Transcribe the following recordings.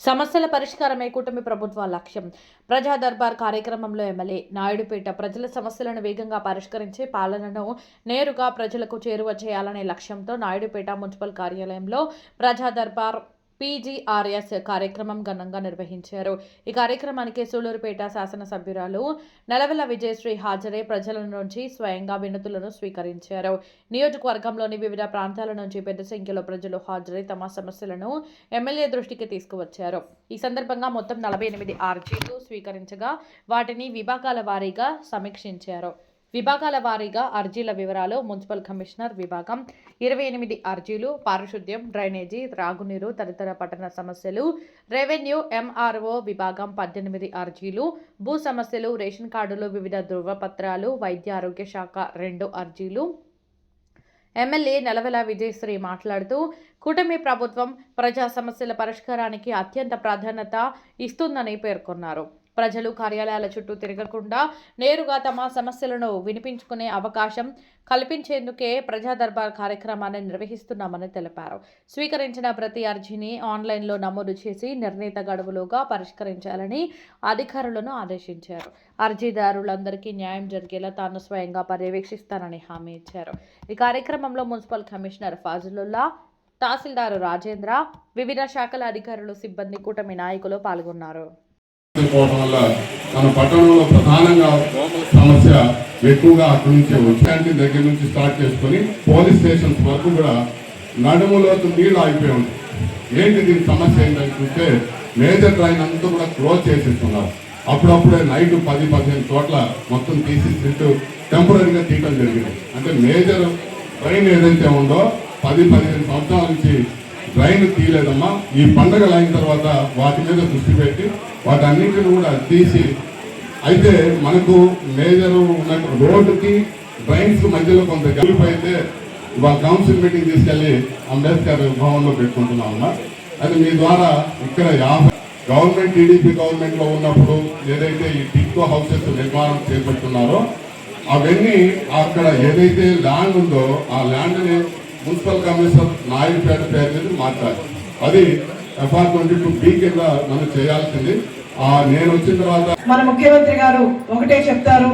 సమస్యల పరిష్కారమే కూటమి ప్రభుత్వ లక్ష్యం. ప్రజా దర్బార్ కార్యక్రమంలో ఎమ్మెల్యే నాయుడుపేట ప్రజల సమస్యలను వేగంగా పరిష్కరించి పాలనను నేరుగా ప్రజలకు చేరువ చేయాలనే లక్ష్యంతో నాయుడుపేట మున్సిపల్ కార్యాలయంలో ప్రజా దర్బార్ పీజీఆర్ఎస్ కార్యక్రమం ఘనంగా నిర్వహించారు. ఈ కార్యక్రమానికి సూలూరుపేట శాసనసభ్యురాలు నెలవెల విజయశ్రీ హాజరై ప్రజల నుంచి స్వయంగా వినతులను స్వీకరించారు. నియోజకవర్గంలోని వివిధ ప్రాంతాల నుంచి పెద్ద సంఖ్యలో ప్రజలు హాజరై తమ సమస్యలను ఎమ్మెల్యే దృష్టికి తీసుకువచ్చారు. ఈ సందర్భంగా మొత్తం నలభై ఎనిమిది ఆర్జీలు స్వీకరించగా వాటిని విభాగాల వారీగా సమీక్షించారు. విభాగాల వారీగా అర్జీల వివరాలు మున్సిపల్ కమిషనర్ విభాగం. ఇరవై ఎనిమిది అర్జీలు పారిశుద్ధ్యం డ్రైనేజీ త్రాగునీరు తదితర పట్టణ సమస్యలు రెవెన్యూ ఎంఆర్ఓ విభాగం పద్దెనిమిది అర్జీలు భూ సమస్యలు రేషన్ కార్డులు వివిధ ధృవపత్రాలు వైద్య ఆరోగ్య శాఖ రెండు అర్జీలు. ఎమ్మెల్యే నెలవెల విజయశ్రీ మాట్లాడుతూ కూటమి ప్రభుత్వం ప్రజా సమస్యల పరిష్కారానికి అత్యంత ప్రాధాన్యత ఇస్తుందని పేర్కొన్నారు. ప్రజలు కార్యాలయాల చుట్టూ తిరగకుండా నేరుగా తమ సమస్యలను వినిపించుకునే అవకాశం కల్పించేందుకే ప్రజా దర్బార్ కార్యక్రమాన్ని నిర్వహిస్తున్నామని తెలిపారు. స్వీకరించిన ప్రతి అర్జీని ఆన్లైన్లో నమోదు చేసి నిర్ణీత గడువులోగా పరిష్కరించాలని అధికారులను ఆదేశించారు. అర్జీదారులందరికీ న్యాయం జరిగేలా తాను స్వయంగా పర్యవేక్షిస్తానని హామీ ఇచ్చారు. ఈ కార్యక్రమంలో మున్సిపల్ కమిషనర్ ఫాజులుల్లా తహసీల్దారు రాజేంద్ర వివిధ శాఖల అధికారులు సిబ్బంది కూటమి నాయకులు పాల్గొన్నారు. పోవడం వల్ల మన పట్టణంలో ప్రధానంగా సమస్య ఎక్కువగా అక్కడి నుంచే వచ్చాంటి దగ్గర నుంచి స్టార్ట్ చేసుకొని పోలీస్ స్టేషన్స్ వరకు కూడా నడుములోకి నీళ్ళు ఆగిపోయి ఉంది. ఏంటి దీని సమస్య ఏంటని చూస్తే మేజర్ ట్రైన్ అంతా కూడా క్లోజ్ చేసేస్తున్నారు. అప్పుడప్పుడే నైట్ పది పదిహేను చోట్ల మొత్తం తీసి చుట్టూ టెంపరీగా తీయటం జరిగింది. అంటే మేజర్ ట్రైన్ ఏదైతే ఉందో పది పదిహేను సంవత్సరాల నుంచి డ్రైన్ తీయలేదమ్మా. ఈ పండగలు అయిన తర్వాత వాటి మీద దృష్టి పెట్టి వాటన్నిటిని కూడా తీసి అయితే మనకు మేజర్ ఉన్న రోడ్డుకి డ్రైన్స్ మధ్యలో కొంత గెలుపు అయితే కౌన్సిల్ మీటింగ్ తీసుకెళ్ళి అంబేద్కర్ భవన్లో పెట్టుకుంటున్నాం అమ్మా అది మీ ద్వారా ఇక్కడ యాభై గవర్నమెంట్ టీడీపీ గవర్నమెంట్లో ఉన్నప్పుడు ఏదైతే ఈ టిక్కో హౌసెస్ నిర్మాణం చేపడుతున్నారో అవన్నీ అక్కడ ఏదైతే ల్యాండ్ ఉందో ఆ ల్యాండ్ని మున్సిపల్ కమిషనర్ నాయుడుపేట పేరు మీద మార్చాలి అది ఎఫ్ఆర్ ట్వంటీ టూ బి కింద మనం చేయాల్సింది. ఆ నేను వచ్చిన తర్వాత మన ముఖ్యమంత్రి గారు ఒకటే చెప్తారు.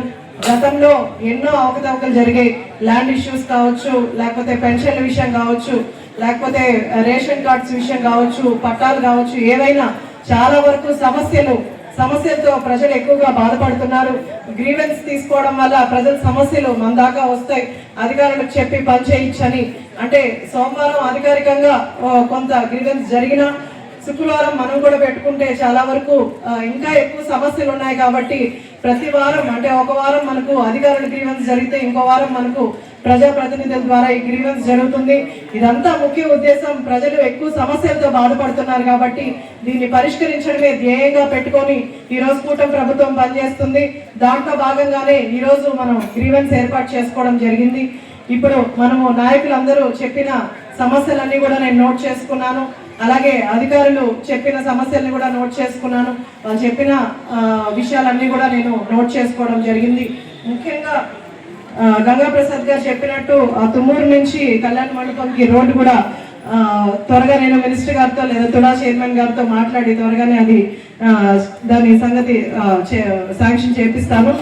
గతంలో ఎన్నో అవకతవకలు జరిగాయి. ల్యాండ్ ఇష్యూస్ కావచ్చు లేకపోతే పెన్షన్ల విషయం కావచ్చు లేకపోతే రేషన్ కార్డ్స్ విషయం కావచ్చు పట్టాలు కావచ్చు ఏవైనా చాలా వరకు సమస్యలు సమస్యలతో ప్రజలు ఎక్కువగా బాధపడుతున్నారు. గ్రీవెన్స్ తీసుకోవడం వల్ల ప్రజల సమస్యలు మన దాకా వస్తాయి. అధికారులకు చెప్పి పనిచేయించని అంటే సోమవారం అధికారికంగా కొంత గ్రీవెన్స్ జరిగిన శుక్రవారం మనం కూడా పెట్టుకుంటే చాలా వరకు ఇంకా ఎక్కువ సమస్యలు ఉన్నాయి కాబట్టి ప్రతి వారం అంటే ఒక వారం మనకు అధికారుల గ్రీవెన్స్ జరిగితే ఇంకో వారం మనకు ప్రజాప్రతినిధుల ద్వారా ఈ గ్రీవెన్స్ జరుగుతుంది. ఇదంతా ముఖ్య ఉద్దేశం. ప్రజలు ఎక్కువ సమస్యలతో బాధపడుతున్నారు కాబట్టి దీన్ని పరిష్కరించడమే ధ్యేయంగా పెట్టుకొని ఈ రోజు కూటమి ప్రభుత్వం పనిచేస్తుంది. దాంట్లో భాగంగానే ఈ రోజు మనం గ్రీవెన్స్ ఏర్పాటు చేసుకోవడం జరిగింది. ఇప్పుడు మనము నాయకులందరూ చెప్పిన సమస్యలన్నీ కూడా నేను నోట్ చేసుకున్నాను. అలాగే అధికారులు చెప్పిన సమస్యల్ని కూడా నోట్ చేసుకున్నాను. వాళ్ళు చెప్పిన విషయాలన్నీ కూడా నేను నోట్ చేసుకోవడం జరిగింది. ముఖ్యంగా గంగాప్రసాద్ గంగా ప్రసాద్ గారు చెప్పినట్టు ఆ తుమ్మూరు నుంచి కళ్యాణ మండపంకి రోడ్డు కూడా త్వరగా నేను మినిస్టర్ గారితో లేదా తుడా చైర్మన్ గారితో మాట్లాడి త్వరగానే అది దాని సంగతి శాంక్షన్ చేపిస్తాను.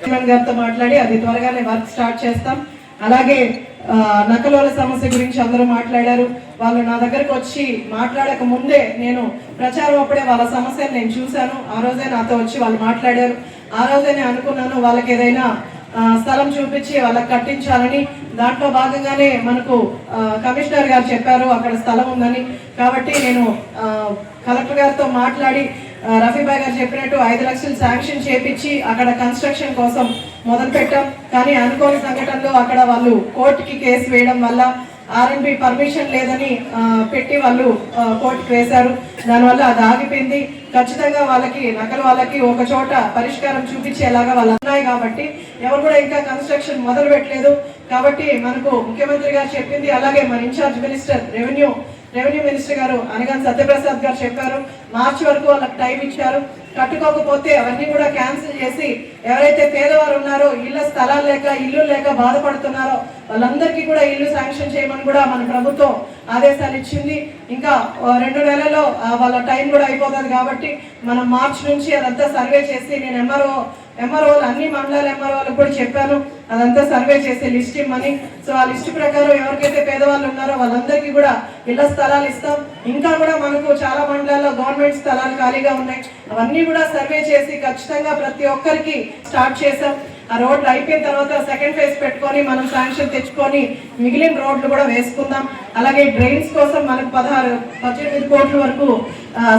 చైర్మన్ గారితో మాట్లాడి అది త్వరగానే వర్క్ స్టార్ట్ చేస్తాం. అలాగే నకలోల సమస్య గురించి అందరూ మాట్లాడారు. వాళ్ళు నా దగ్గరకు వచ్చి మాట్లాడక ముందే నేను ప్రచారం అప్పుడే వాళ్ళ సమస్యను నేను చూశాను. ఆ రోజే నాతో వచ్చి వాళ్ళు మాట్లాడారు. ఆ రోజే నేను అనుకున్నాను వాళ్ళకి ఏదైనా స్థలం చూపించి వాళ్ళకి కట్టించాలని దాంట్లో భాగంగానే మనకు కమిషనర్ గారు చెప్పారు అక్కడ స్థలం ఉందని. కాబట్టి నేను కలెక్టర్ గారితో మాట్లాడి రఫీబాయ్ గారు చెప్పినట్టు ఐదు లక్షలు శాంక్షన్ చేపించి అక్కడ కన్స్ట్రక్షన్ కోసం మొదలు పెట్టాం కానీ అనుకోని సంఘటనలో అక్కడ వాళ్ళు కోర్టుకి కేసు వేయడం వల్ల ఆర్ఎన్బి పర్మిషన్ లేదని పెట్టి వాళ్ళు కోర్టుకు వేశారు. దానివల్ల అది ఆగిపోయింది. ఖచ్చితంగా వాళ్ళకి నకలు వాళ్ళకి ఒక చోట పరిష్కారం చూపించేలాగా వాళ్ళు ఉన్నాయి కాబట్టి ఎవరు కూడా ఇంకా కన్స్ట్రక్షన్ మొదలు పెట్టలేదు కాబట్టి మనకు ముఖ్యమంత్రి గారు చెప్పింది అలాగే మన incharge minister revenue revenue minister గారు అనగాని సత్యప్రసాద్ గారు చెప్పారు. మార్చి వరకు వాళ్ళకి టైం ఇచ్చారు. కట్టుకోకపోతే అవన్నీ కూడా క్యాన్సిల్ చేసి ఎవరైతే పేదవారు ఉన్నారో ఇళ్ళ స్థలాలు లేక ఇల్లు లేక బాధపడుతున్నారో వాళ్ళందరికీ కూడా ఇల్లు శాంక్షన్ చేయమని కూడా మన ప్రభుత్వం ఆదేశాలు ఇచ్చింది. ఇంకా రెండు నెలల్లో ఆ, వాళ్ళ టైం కూడా అయిపోతుంది కాబట్టి మనం మార్చి నుంచి అదంతా సర్వే చేసి నేను ఎంఆర్ఓ ఎంఆర్ఓలు అన్ని మండలాల ఎంఆర్ఓలకు కూడా చెప్పాను. అదంతా సర్వే చేసే లిస్ట్ ఇమ్మని. సో ఆ లిస్ట్ ప్రకారం ఎవరికైతే పేదవాళ్ళు ఉన్నారో వాళ్ళందరికీ కూడా ఇళ్ళ స్థలాలు ఇస్తాం. ఇంకా కూడా మనకు చాలా మండలాల్లో గవర్నమెంట్ స్థలాలు ఖాళీగా ఉన్నాయి. అవన్నీ కూడా సర్వే చేసి ఖచ్చితంగా ప్రతి ఒక్కరికి స్టార్ట్ చేసాం ఆ రోడ్లు అయిపోయిన తర్వాత సెకండ్ ఫేజ్ పెట్టుకొని మనం శాంక్షన్ తెచ్చుకొని మిగిలిన రోడ్లు కూడా వేసుకుందాం. అలాగే డ్రైన్స్ కోసం మనకు పదహారు పద్దెనిమిది కోట్ల వరకు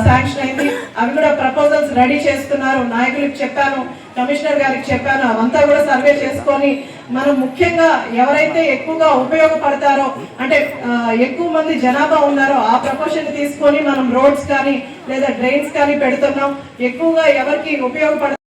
శాంక్షన్ అయింది. అవి కూడా ప్రపోజల్స్ రెడీ చేస్తున్నారు. నాయకులకు చెప్పాను. కమిషనర్ గారికి చెప్పాను అవంతా కూడా సర్వే చేసుకొని మనం ముఖ్యంగా ఎవరైతే ఎక్కువగా ఉపయోగపడతారో అంటే ఎక్కువ మంది జనాభా ఉన్నారో ఆ ప్రపోర్షన్ తీసుకొని మనం రోడ్స్ కానీ లేదా డ్రైన్స్ కానీ పెడుతున్నాం. ఎక్కువగా ఎవరికి ఉపయోగపడతారు